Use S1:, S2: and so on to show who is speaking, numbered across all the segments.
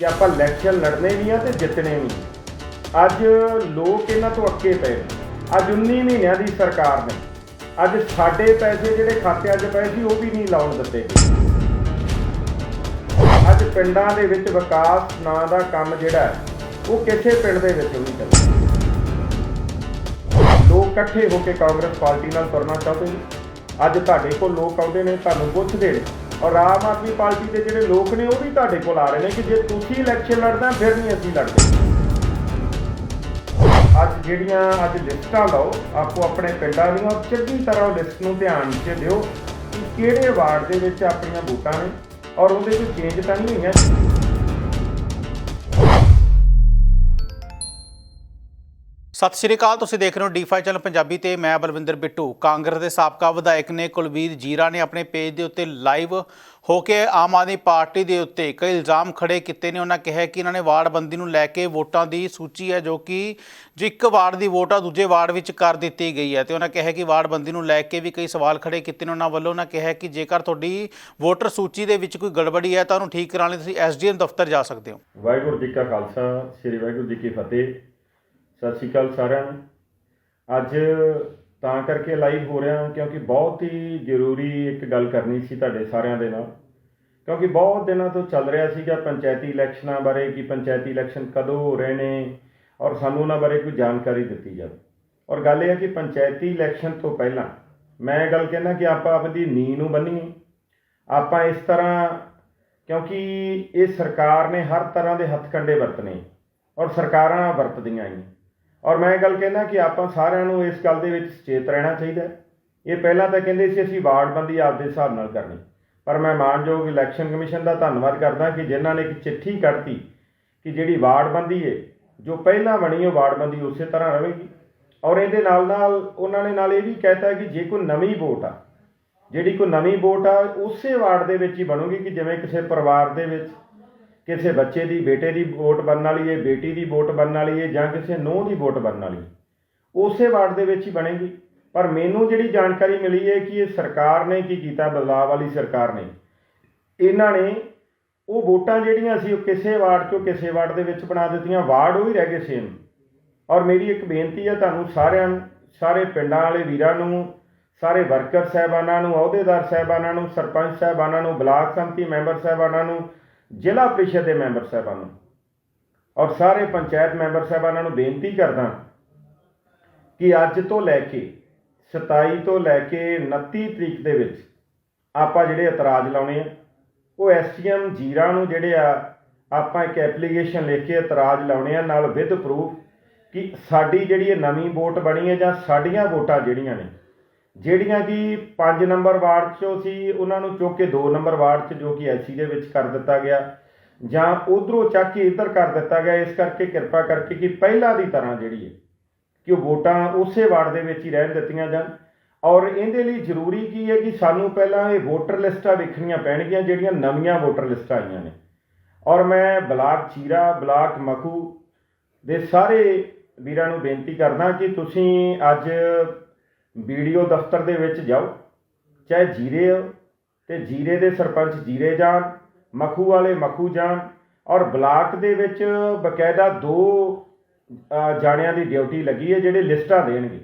S1: ਕਿ ਆਪਾਂ ਇਲੈਕਸ਼ਨ ਲੜਨੇ ਵੀ ਆ ਤੇ ਜਿੱਤਣੇ ਵੀ ਅੱਜ ਲੋਕ ਇਹਨਾਂ ਤੋਂ ਅੱਕੇ ਪਏ ਅੱਜ 19 ਮਹੀਨਿਆਂ ਦੀ ਸਰਕਾਰ ਨੇ। ਅੱਜ ਸਾਡੇ ਪੈਸੇ ਜਿਹੜੇ ਖਾਤਿਆਂ 'ਚ ਪਏ ਸੀ, ਉਹ ਵੀ ਨਹੀਂ ਲਾਉਣ ਦਿੱਤੇ ਅੱਜ ਪਿੰਡਾਂ ਦੇ ਵਿੱਚ ਵਿਕਾਸ ਨਾਂ ਦਾ ਕੰਮ ਜਿਹੜਾ ਉਹ ਕਿਸੇ ਪਿੰਡ ਦੇ ਵਿੱਚ ਨਹੀਂ ਚੱਲਦਾ। ਲੋਕ ਇਕੱਠੇ ਹੋ ਕੇ ਕਾਂਗਰਸ ਪਾਰਟੀ ਨਾਲ ਤੁਰਨਾ ਚਾਹੁੰਦੇ ਨੇ। ਅੱਜ ਤੁਹਾਡੇ ਕੋਲ ਲੋਕ ਆਉਂਦੇ ਨੇ, ਤੁਹਾਨੂੰ ਪੁੱਛਦੇ ਨੇ ਔਰ ਆਮ ਆਦਮੀ ਪਾਰਟੀ ਦੇ ਜਿਹੜੇ ਲੋਕ ਨੇ, ਉਹ ਵੀ ਤੁਹਾਡੇ ਕੋਲ ਆ ਰਹੇ ਨੇ ਕਿ ਜੇ ਤੁਸੀਂ ਇਲੈਕਸ਼ਨ ਲੜਦਾ ਫਿਰ ਨਹੀਂ ਅਸੀਂ ਲੜਦੇ। ਅੱਜ ਜਿਹੜੀਆਂ, ਅੱਜ ਲਿਸਟਾਂ ਲਓ, ਆਪੋ ਆਪਣੇ ਪਿੰਡਾਂ ਦੀਆਂ ਚੰਗੀ ਤਰ੍ਹਾਂ ਲਿਸਟ ਨੂੰ ਧਿਆਨ 'ਚ ਦਿਓ ਕਿ ਕਿਹੜੇ ਵਾਰਡ ਦੇ ਵਿੱਚ ਆਪਣੀਆਂ ਵੋਟਾਂ ਨੇ, ਔਰ ਉਹਦੇ 'ਚ ਚੇਂਜ ਤਾਂ ਨਹੀਂ ਹੋਈਆਂ।
S2: ਸਤਿ ਸ਼੍ਰੀ ਅਕਾਲ, ਤੁਸੀਂ ਦੇਖ ਰਹੇ ਹੋ ਡੀ5 ਚੈਨਲ ਪੰਜਾਬੀ ਤੇ ਮੈਂ ਬਲਵਿੰਦਰ ਬਿੱਟੂ। ਕਾਂਗਰਸ ਦੇ ਸਾਬਕਾ ਵਿਧਾਇਕ ਨੇ ਕੁਲਵੀਰ ਜੀਰਾ ਨੇ ਆਪਣੇ ਪੇਜ ਦੇ ਉੱਤੇ ਲਾਈਵ ਹੋ ਕੇ ਆਮ ਆਦਮੀ ਪਾਰਟੀ ਦੇ ਉੱਤੇ ਕਈ ਇਲਜ਼ਾਮ ਖੜੇ ਕੀਤੇ ਨੇ। ਉਹਨਾਂ ਕਿਹਾ ਕਿ ਇਹਨਾਂ ਨੇ ਵਾਰਡਬੰਦੀ ਨੂੰ ਲੈ ਕੇ ਵੋਟਾਂ ਦੀ ਸੂਚੀ ਹੈ, ਜੋ ਕਿ ਜੋ ਇੱਕ ਵਾਰਡ ਦੀ ਵੋਟ ਆ, ਦੂਜੇ ਵਾਰਡ ਵਿੱਚ ਕਰ ਦਿੱਤੀ ਗਈ ਹੈ। ਤੇ ਉਹਨਾਂ ਕਿਹਾ ਕਿ ਵਾਰਡਬੰਦੀ ਨੂੰ ਲੈ ਕੇ ਵੀ ਕਈ ਸਵਾਲ ਖੜੇ ਕੀਤੇ ਨੇ ਉਹਨਾਂ ਵੱਲੋਂ। ਉਹਨਾਂ ਕਿਹਾ ਕਿ ਜੇਕਰ ਤੁਹਾਡੀ ਵੋਟਰ ਸੂਚੀ ਦੇ ਵਿੱਚ ਕੋਈ ਗੜਬੜੀ ਹੈ, ਤਾਂ ਉਹਨੂੰ ਠੀਕ ਕਰਾਉਣ ਲਈ ਤੁਸੀਂ ਐਸਡੀਐਮ ਦਫ਼ਤਰ ਜਾ ਸਕਦੇ ਹੋ।
S1: ਵਾਹਿਗੁਰੂ ਜੀ ਕਾ ਖਾਲਸਾ, ਸ੍ਰੀ ਵਾਹਿਗੁਰੂ ਜੀ ਕੀ ਫਤਿਹ। ਸਤਿ ਸ਼੍ਰੀ ਅਕਾਲ ਸਾਰਿਆਂ ਨੂੰ। ਅੱਜ ਤਾਂ ਕਰਕੇ ਲਾਈਵ ਹੋ ਰਿਹਾ ਕਿਉਂਕਿ ਬਹੁਤ ਹੀ ਜ਼ਰੂਰੀ ਇੱਕ ਗੱਲ ਕਰਨੀ ਸੀ ਤੁਹਾਡੇ ਸਾਰਿਆਂ ਦੇ ਨਾਲ। ਕਿਉਂਕਿ ਬਹੁਤ ਦਿਨਾਂ ਤੋਂ ਚੱਲ ਰਿਹਾ ਸੀਗਾ ਪੰਚਾਇਤੀ ਇਲੈਕਸ਼ਨਾਂ ਬਾਰੇ ਕਿ ਪੰਚਾਇਤੀ ਇਲੈਕਸ਼ਨ ਕਦੋਂ ਹੋ ਰਹੇ ਨੇ ਔਰ ਸਾਨੂੰ ਉਹਨਾਂ ਬਾਰੇ ਕੋਈ ਜਾਣਕਾਰੀ ਦਿੱਤੀ ਜਾਵੇ। ਔਰ ਗੱਲ ਇਹ ਹੈ ਕਿ ਪੰਚਾਇਤੀ ਇਲੈਕਸ਼ਨ ਤੋਂ ਪਹਿਲਾਂ ਮੈਂ ਇਹ ਗੱਲ ਕਹਿੰਦਾ ਕਿ ਆਪਾਂ ਆਪਦੀ ਨੀਂਹ ਨੂੰ ਬੰਨੀਏ। ਆਪਾਂ ਇਸ ਤਰ੍ਹਾਂ ਕਿਉਂਕਿ ਇਹ ਸਰਕਾਰ ਨੇ ਹਰ ਤਰ੍ਹਾਂ ਦੇ ਹੱਥ ਹੱਥਕੰਡੇ ਵਰਤਨੇ ਔਰ ਸਰਕਾਰਾਂ ਵਰਤਦੀਆਂ ਹੀ। ਔਰ ਮੈਂ ਇਹ ਗੱਲ ਕਹਿੰਦਾ ਕਿ ਆਪਾਂ ਸਾਰਿਆਂ ਨੂੰ ਇਸ ਗੱਲ ਦੇ ਵਿੱਚ ਸੁਚੇਤ ਰਹਿਣਾ ਚਾਹੀਦਾ ਹੈ। ਇਹ ਪਹਿਲਾਂ ਤਾਂ ਕਹਿੰਦੇ ਸੀ ਅਸੀਂ ਵਾਰਡਬੰਦੀ ਆਪਦੇ ਹਿਸਾਬ ਨਾਲ ਕਰਨੀ ਪਰ ਮੈਂ ਮਾਨਯੋਗ ਇਲੈਕਸ਼ਨ ਕਮਿਸ਼ਨ ਦਾ ਧੰਨਵਾਦ ਕਰਦਾ ਕਿ ਜਿਨ੍ਹਾਂ ਨੇ ਇੱਕ ਚਿੱਠੀ ਕੱਢਤੀ ਕਿ ਜਿਹੜੀ ਵਾਰਡਬੰਦੀ ਹੈ ਜੋ ਪਹਿਲਾਂ ਬਣੀ ਉਹ ਵਾਰਡਬੰਦੀ ਉਸੇ ਤਰ੍ਹਾਂ ਰਹੇਗੀ ਔਰ ਇਹਦੇ ਨਾਲ ਨਾਲ ਉਹਨਾਂ ਨੇ ਨਾਲ ਇਹ ਵੀ ਕਹਿਤਾ ਕਿ ਜੇ ਕੋਈ ਨਵੀਂ ਵੋਟ ਆ, ਜਿਹੜੀ ਕੋਈ ਨਵੀਂ ਵੋਟ ਆ, ਉਸੇ ਵਾਰਡ ਦੇ ਵਿੱਚ ਹੀ ਬਣੂਗੀ ਕਿ ਜਿਵੇਂ ਕਿਸੇ ਪਰਿਵਾਰ ਦੇ ਵਿੱਚ ਕਿਸੇ ਬੱਚੇ ਦੀ, ਬੇਟੇ ਦੀ ਵੋਟ ਬਣਨ ਵਾਲੀ ਹੈ, ਬੇਟੀ ਦੀ ਵੋਟ ਬਣਨ ਵਾਲੀ ਹੈ ਜਾਂ ਕਿਸੇ ਨੂੰਹ ਦੀ ਵੋਟ ਬਣਨ ਵਾਲੀ ਉਸੇ ਵਾਰਡ ਦੇ ਵਿੱਚ ਹੀ ਬਣੇਗੀ। ਪਰ ਮੈਨੂੰ ਜਿਹੜੀ ਜਾਣਕਾਰੀ ਮਿਲੀ ਹੈ ਕਿ ਇਹ ਸਰਕਾਰ ਨੇ ਕੀ ਕੀਤਾ, ਬਦਲਾਅ ਵਾਲੀ ਸਰਕਾਰ ਨੇ, ਇਹਨਾਂ ਨੇ ਉਹ ਵੋਟਾਂ ਜਿਹੜੀਆਂ ਸੀ ਉਹ ਕਿਸੇ ਵਾਰਡ ਚੋਂ ਕਿਸੇ ਵਾਰਡ ਦੇ ਵਿੱਚ ਬਣਾ ਦਿੱਤੀਆਂ, ਵਾਰਡ ਉਹ ਹੀ ਰਹਿ ਗਏ ਸੇਮ ਔਰ ਮੇਰੀ ਇੱਕ ਬੇਨਤੀ ਹੈ ਤੁਹਾਨੂੰ ਸਾਰਿਆਂ ਨੂੰ, ਸਾਰੇ ਪਿੰਡਾਂ ਵਾਲੇ ਵੀਰਾਂ ਨੂੰ, ਸਾਰੇ ਵਰਕਰ ਸਹਿਬਾਨਾਂ ਨੂੰ, ਅਹੁਦੇਦਾਰ ਸਹਿਬਾਨਾਂ ਨੂੰ, ਸਰਪੰਚ ਸਹਿਬਾਨਾਂ ਨੂੰ, ਬਲਾਕ ਸੰਮਤੀ ਮੈਂਬਰ ਸਹਿਬਾਨਾਂ ਨੂੰ ਜ਼ਿਲ੍ਹਾ ਪ੍ਰੀਸ਼ਦ ਦੇ ਮੈਂਬਰ ਸਾਹਿਬਾਨ ਨੂੰ। ਔਰ ਸਾਰੇ ਪੰਚਾਇਤ ਮੈਂਬਰ ਸਾਹਿਬਾਨਾਂ ਨੂੰ ਬੇਨਤੀ ਕਰਦਾ ਕਿ ਅੱਜ ਤੋਂ ਲੈ ਕੇ 27 ਤੋਂ ਲੈ ਕੇ 29 ਤਰੀਕ ਦੇ ਵਿੱਚ ਆਪਾਂ ਜਿਹੜੇ ਇਤਰਾਜ਼ ਲਾਉਣੇ ਆ, ਉਹ ਐਸਟੀਐਮ ਜੀਰਾ ਨੂੰ ਜਿਹੜੇ ਆ, ਆਪਾਂ ਇੱਕ ਐਪਲੀਕੇਸ਼ਨ ਲਿਖ ਕੇ ਇਤਰਾਜ਼ ਲਾਉਣੇ ਆ ਨਾਲ ਵਿਦ ਪ੍ਰੂਫ ਕਿ ਸਾਡੀ ਜਿਹੜੀ ਇਹ ਨਵੀਂ ਵੋਟ ਬਣੀ ਹੈ ਜਾਂ ਸਾਡੀਆਂ ਵੋਟਾਂ ਜਿਹੜੀਆਂ ਨੇ ਜਿਹੜੀਆਂ ਕਿ 5 ਨੰਬਰ ਵਾਰਡ 'ਚੋਂ ਸੀ, ਉਹਨਾਂ ਨੂੰ ਚੁੱਕ ਕੇ 2 ਨੰਬਰ ਵਾਰਡ 'ਚ ਜੋ ਕਿ ਐਸੀ ਦੇ ਵਿੱਚ ਕਰ ਦਿੱਤਾ ਗਿਆ। ਜਾਂ ਉਧਰੋਂ ਚੱਕ ਕੇ ਇੱਧਰ ਕਰ ਦਿੱਤਾ ਗਿਆ, ਇਸ ਕਰਕੇ ਕਿਰਪਾ ਕਰਕੇ ਕਿ ਪਹਿਲਾਂ ਦੀ ਤਰ੍ਹਾਂ ਜਿਹੜੀ ਹੈ ਕਿ ਉਹ ਵੋਟਾਂ ਉਸੇ ਵਾਰਡ ਦੇ ਵਿੱਚ ਹੀ ਰਹਿਣ ਦਿੱਤੀਆਂ ਜਾਣ। ਔਰ ਇਹਦੇ ਲਈ ਜ਼ਰੂਰੀ ਕੀ ਹੈ ਕਿ ਸਾਨੂੰ ਪਹਿਲਾਂ ਇਹ ਵੋਟਰ ਲਿਸਟਾਂ ਵੇਖਣੀਆਂ ਪੈਣਗੀਆਂ, ਜਿਹੜੀਆਂ ਨਵੀਆਂ ਵੋਟਰ ਲਿਸਟਾਂ ਆਈਆਂ ਨੇ। ਔਰ ਮੈਂ ਬਲਾਕ ਚੀਰਾ, ਬਲਾਕ ਮਖੂ ਦੇ ਸਾਰੇ ਵੀਰਾਂ ਨੂੰ ਬੇਨਤੀ ਕਰਦਾ ਕਿ ਤੁਸੀਂ ਅੱਜ ਵੀਡੀਓ ਦਫ਼ਤਰ ਦੇ ਵਿੱਚ ਜਾਓ, ਚਾਹੇ ਜੀਰੇ ਹੋ ਤੇ ਜੀਰੇ ਦੇ ਸਰਪੰਚ ਜੀਰੇ ਜਾਣ, ਮਖੂ ਵਾਲੇ ਮਖੂ ਜਾਣ, ਔਰ ਬਲਾਕ ਦੇ ਵਿੱਚ ਬਕਾਇਦਾ ਦੋ ਜਾਣਿਆਂ ਦੀ ਡਿਊਟੀ ਲੱਗੀ ਹੈ ਜਿਹੜੇ ਲਿਸਟਾਂ ਦੇਣਗੇ।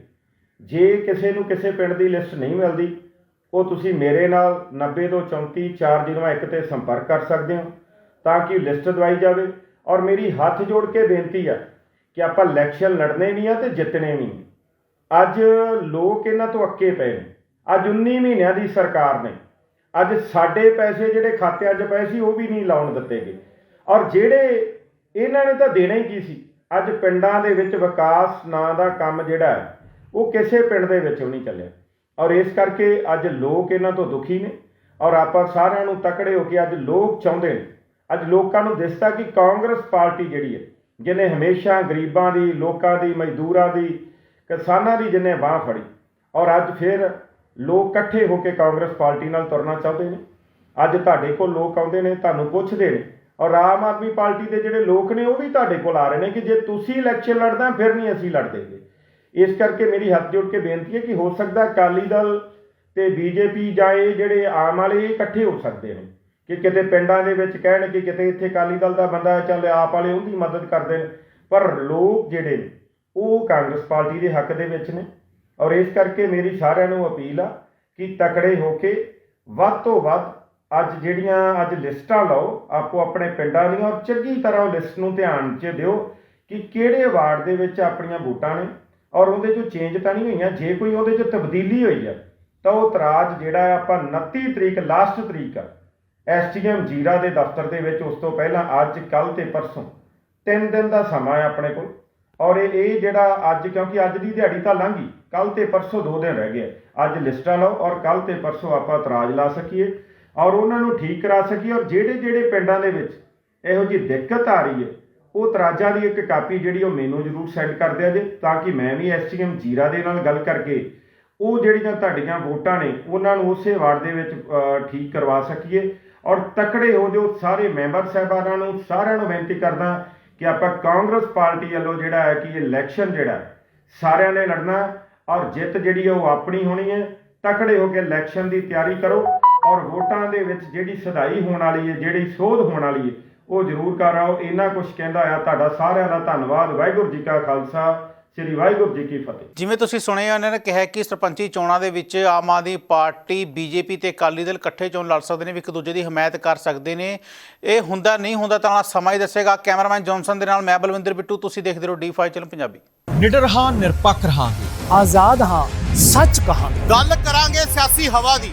S1: ਜੇ ਕਿਸੇ ਨੂੰ ਕਿਸੇ ਪਿੰਡ ਦੀ ਲਿਸਟ ਨਹੀਂ ਮਿਲਦੀ, ਉਹ ਤੁਸੀਂ ਮੇਰੇ ਨਾਲ 90 ਤੋਂ 34 401 ਤੇ ਸੰਪਰਕ ਕਰ ਸਕਦੇ ਹੋ, ਤਾਂ ਕਿ ਲਿਸਟ ਦਵਾਈ ਜਾਵੇ। ਔਰ ਮੇਰੀ ਹੱਥ ਜੋੜ ਕੇ ਬੇਨਤੀ ਆ ਕਿ ਆਪਾਂ ਇਲੈਕਸ਼ਨ ਲੜਨੇ ਵੀ ਆ ਤੇ ਜਿੱਤਣੇ ਵੀ ਅੱਜ ਲੋਕ ਇਹਨਾਂ ਤੋਂ ਅੱਕੇ ਪਏ ਨੇ। ਅੱਜ 19 ਮਹੀਨਿਆਂ ਦੀ ਸਰਕਾਰ ਨੇ। ਅੱਜ ਸਾਡੇ ਪੈਸੇ ਜਿਹੜੇ ਖਾਤਿਆਂ 'ਚ ਪਏ ਸੀ, ਉਹ ਵੀ ਨਹੀਂ ਲਾਉਣ ਦਿੱਤੇ ਗਏ। ਔਰ ਜਿਹੜੇ ਇਹਨਾਂ ਨੇ ਤਾਂ ਦੇਣਾ ਹੀ ਕੀ ਸੀ? ਅੱਜ ਪਿੰਡਾਂ ਦੇ ਵਿੱਚ ਵਿਕਾਸ ਨਾਂ ਦਾ ਕੰਮ ਜਿਹੜਾ ਹੈ, ਉਹ ਕਿਸੇ ਪਿੰਡ ਦੇ ਵਿੱਚ ਨਹੀਂ ਚੱਲਿਆ। ਔਰ ਇਸ ਕਰਕੇ ਅੱਜ ਲੋਕ ਇਹਨਾਂ ਤੋਂ ਦੁਖੀ ਨੇ। ਔਰ ਆਪਾਂ ਸਾਰਿਆਂ ਨੂੰ ਤਕੜੇ ਹੋ ਕੇ ਅੱਜ ਲੋਕ ਚਾਹੁੰਦੇ ਨੇ। ਅੱਜ ਲੋਕਾਂ ਨੂੰ ਦਿਸਦਾ ਕਿ ਕਾਂਗਰਸ ਪਾਰਟੀ ਜਿਹੜੀ ਹੈ, ਜਿਹਨੇ ਹਮੇਸ਼ਾ ਗਰੀਬਾਂ ਦੀ, ਲੋਕਾਂ ਦੀ, ਮਜ਼ਦੂਰਾਂ ਦੀ ਕਿਸਾਨਾਂ ਦੀ ਜਿਹਨੇ ਬਾਹ ਫੜੀ ਔਰ ਅੱਜ ਫਿਰ ਲੋਕ ਇਕੱਠੇ ਹੋ ਕੇ ਕਾਂਗਰਸ ਪਾਰਟੀ ਨਾਲ ਤੁਰਨਾ ਚਾਹੁੰਦੇ ਨੇ। ਅੱਜ ਤੁਹਾਡੇ ਕੋਲ ਲੋਕ ਆਉਂਦੇ ਨੇ ਤੁਹਾਨੂੰ ਪੁੱਛਦੇ ਨੇ ਔਰ ਆਮ ਆਦਮੀ ਪਾਰਟੀ ਦੇ ਜਿਹੜੇ ਲੋਕ ਨੇ ਉਹ ਵੀ ਤੁਹਾਡੇ ਕੋਲ ਆ ਰਹੇ ਨੇ ਕਿ ਜੇ ਤੁਸੀਂ ਇਲੈਕਸ਼ਨ ਲੜਦਾ ਫਿਰ ਨਹੀਂ ਅਸੀਂ ਲੜਦੇਗੇ ਇਸ ਕਰਕੇ ਮੇਰੀ ਹੱਥ ਜੋੜ ਕੇ ਬੇਨਤੀ ਹੈ ਕਿ ਹੋ ਸਕਦਾ ਅਕਾਲੀ ਦਲ ਤੇ ਬੀਜੇਪੀ ਜਾਂ ਇਹ ਜਿਹੜੇ ਆਮ ਵਾਲੇ ਇਹ ਇਕੱਠੇ ਹੋ ਸਕਦੇ ਨੇ ਕਿ ਕਿਤੇ ਪਿੰਡਾਂ ਦੇ ਵਿੱਚ ਕਹਿਣ ਕਿ ਕਿਤੇ ਇੱਥੇ ਅਕਾਲੀ ਦਲ ਦਾ ਬੰਦਾ ਹੈ, ਚੱਲ ਆਪ ਵਾਲੇ ਉਹਦੀ ਮਦਦ ਕਰਦੇ ਨੇ। ਪਰ ਲੋਕ ਜਿਹੜੇ ਨੇ ਉਹ ਕਾਂਗਰਸ ਪਾਰਟੀ ਦੇ ਹੱਕ ਦੇ ਵਿੱਚ ਨੇ। ਔਰ ਇਸ ਕਰਕੇ ਮੇਰੀ ਸਾਰਿਆਂ ਨੂੰ ਅਪੀਲ ਆ ਕਿ ਤਕੜੇ ਹੋ ਕੇ ਵੱਧ ਤੋਂ ਵੱਧ ਅੱਜ ਜਿਹੜੀਆਂ ਅੱਜ ਲਿਸਟਾਂ ਲਓ, ਆਪੋ ਆਪਣੇ ਪਿੰਡਾਂ ਦੀਆਂ ਔਰ ਚੰਗੀ ਤਰ੍ਹਾਂ ਲਿਸਟ ਨੂੰ ਧਿਆਨ 'ਚ ਦਿਓ ਕਿ ਕਿਹੜੇ ਵਾਰਡ ਦੇ ਵਿੱਚ ਆਪਣੀਆਂ ਵੋਟਾਂ ਨੇ। ਔਰ ਉਹਦੇ 'ਚੋਂ ਚੇਂਜ ਤਾਂ ਨਹੀਂ ਹੋਈਆਂ, ਜੇ ਕੋਈ ਉਹਦੇ 'ਚ ਤਬਦੀਲੀ ਹੋਈ ਆ, ਤਾਂ ਉਹ ਤਰਾਜ ਜਿਹੜਾ ਆਪਾਂ 29 ਤਰੀਕ ਲਾਸਟ ਤਰੀਕ ਆ, ਐਸਟੀਐਮ ਜੀਰਾ ਦੇ ਦਫ਼ਤਰ ਦੇ ਵਿੱਚ ਉਸ ਤੋਂ ਪਹਿਲਾਂ, ਅੱਜ ਕੱਲ ਤੇ ਪਰਸੋਂ, ਤਿੰਨ ਦਿਨ ਦਾ ਸਮਾਂ ਹੈ ਆਪਣੇ ਕੋਲ। ਔਰ ਇਹ ਇਹ ਜਿਹੜਾ ਅੱਜ, ਕਿਉਂਕਿ ਅੱਜ ਦੀ ਦਿਹਾੜੀ ਤਾਂ ਲੰਘ ਗਈ ਕੱਲ ਤੇ ਪਰਸੋਂ ਦੋ ਦਿਨ ਰਹਿ ਗਏ। ਅੱਜ ਲਿਸਟਾਂ ਲਓ ਔਰ ਕੱਲ ਤੇ ਪਰਸੋਂ ਆਪਾਂ ਇਤਰਾਜ਼ ਲਾ ਸਕੀਏ ਔਰ ਉਹਨਾਂ ਨੂੰ ਠੀਕ ਕਰਾ ਸਕੀਏ ਔਰ ਜਿਹੜੇ ਜਿਹੜੇ ਪਿੰਡਾਂ ਦੇ ਵਿੱਚ ਇਹੋ ਜਿਹੀ ਦਿੱਕਤ ਆ ਰਹੀ ਹੈ, ਉਹ ਤਰਾਜਾਂ ਦੀ ਇੱਕ ਕਾਪੀ ਜਿਹੜੀ ਉਹ ਮੈਨੂੰ ਜ਼ਰੂਰ ਸੈਂਡ ਕਰ ਦਿਆ ਜੇ ਤਾਂ ਕਿ ਮੈਂ ਵੀ ਐਸਟੀਐਮ ਜੀਰਾ ਦੇ ਨਾਲ ਗੱਲ ਕਰਕੇ ਉਹ ਜਿਹੜੀਆਂ ਤੁਹਾਡੀਆਂ ਵੋਟਾਂ ਨੇ ਉਹਨਾਂ ਨੂੰ ਉਸੇ ਵਾਰਡ ਦੇ ਵਿੱਚ ਠੀਕ ਕਰਵਾ ਸਕੀਏ। ਔਰ ਤਕੜੇ ਹੋ ਜੋ ਸਾਰੇ ਮੈਂਬਰ ਸਾਹਿਬਾਨਾਂ ਨੂੰ ਸਾਰਿਆਂ ਨੂੰ ਬੇਨਤੀ ਕਰਦਾ ਕਿ ਆਪਾਂ ਕਾਂਗਰਸ ਪਾਰਟੀ ਵੱਲੋਂ ਜਿਹੜਾ ਹੈ ਕਿ ਇਲੈਕਸ਼ਨ ਜਿਹੜਾ ਸਾਰਿਆਂ ਨੇ ਲੜਨਾ ਔਰ ਜਿੱਤ ਜਿਹੜੀ ਹੈ ਉਹ ਆਪਣੀ ਹੋਣੀ ਹੈ, ਤਕੜੇ ਹੋ ਕੇ ਇਲੈਕਸ਼ਨ ਦੀ ਤਿਆਰੀ ਕਰੋ ਔਰ ਵੋਟਾਂ ਦੇ ਵਿੱਚ ਜਿਹੜੀ ਸਦਾਈ ਹੋਣ ਵਾਲੀ ਹੈ, ਜਿਹੜੀ ਸੋਧ ਹੋਣ ਵਾਲੀ ਹੈ, ਉਹ ਜ਼ਰੂਰ ਕਰ ਆਓ। ਇੰਨਾ ਕੁਝ ਕਹਿੰਦਾ ਆ ਤੁਹਾਡਾ ਸਾਰਿਆਂ ਦਾ ਧੰਨਵਾਦ। ਵਾਹਿਗੁਰੂ ਜੀ ਕਾ ਖਾਲਸਾ। ਸ੍ਰੀ ਵਾਹਿਗੁਰੂ ਜੀ ਕੀ ਫਤਿਹ।
S2: ਜਿਵੇਂ ਤੁਸੀਂ ਸੁਣਿਆ ਉਹਨਾਂ ਨੇ ਕਿਹਾ ਕਿ ਸਰਪੰਚੀ ਚੋਣਾਂ ਦੇ ਵਿੱਚ ਆਮ ਆਦਮੀ ਪਾਰਟੀ ਬੀਜੇਪੀ ਤੇ ਅਕਾਲੀ ਦਲ ਇਕੱਠੇ ਚੋਣ ਲੜ ਸਕਦੇ ਨੇ ਵੀ ਇੱਕ ਦੂਜੇ ਦੀ ਹਮਾਇਤ ਕਰ ਸਕਦੇ ਨੇ। ਇਹ ਹੁੰਦਾ ਨਹੀਂ ਹੁੰਦਾ ਤਾਂ ਸਮਾਂ ਹੀ ਦੱਸੇਗਾ। ਕੈਮਰਾਮੈਨ ਜੌਨਸਨ ਦੇ ਨਾਲ ਮੈਂ ਬਲਵਿੰਦਰ ਬਿੱਟੂ ਤੁਸੀਂ ਦੇਖਦੇ ਰਹੋ ਡੀ5 ਚੈਨਲ ਪੰਜਾਬੀ।
S3: ਨਿਡਰ ਹਾਂ ਨਿਰਪੱਖ ਰਹਾਂਗੇ।
S4: ਆਜ਼ਾਦ ਹਾਂ ਸੱਚ ਕਹਾਂਗੇ।
S2: ਗੱਲ ਕਰਾਂਗੇ ਸਿਆਸੀ ਹਵਾ ਦੀ।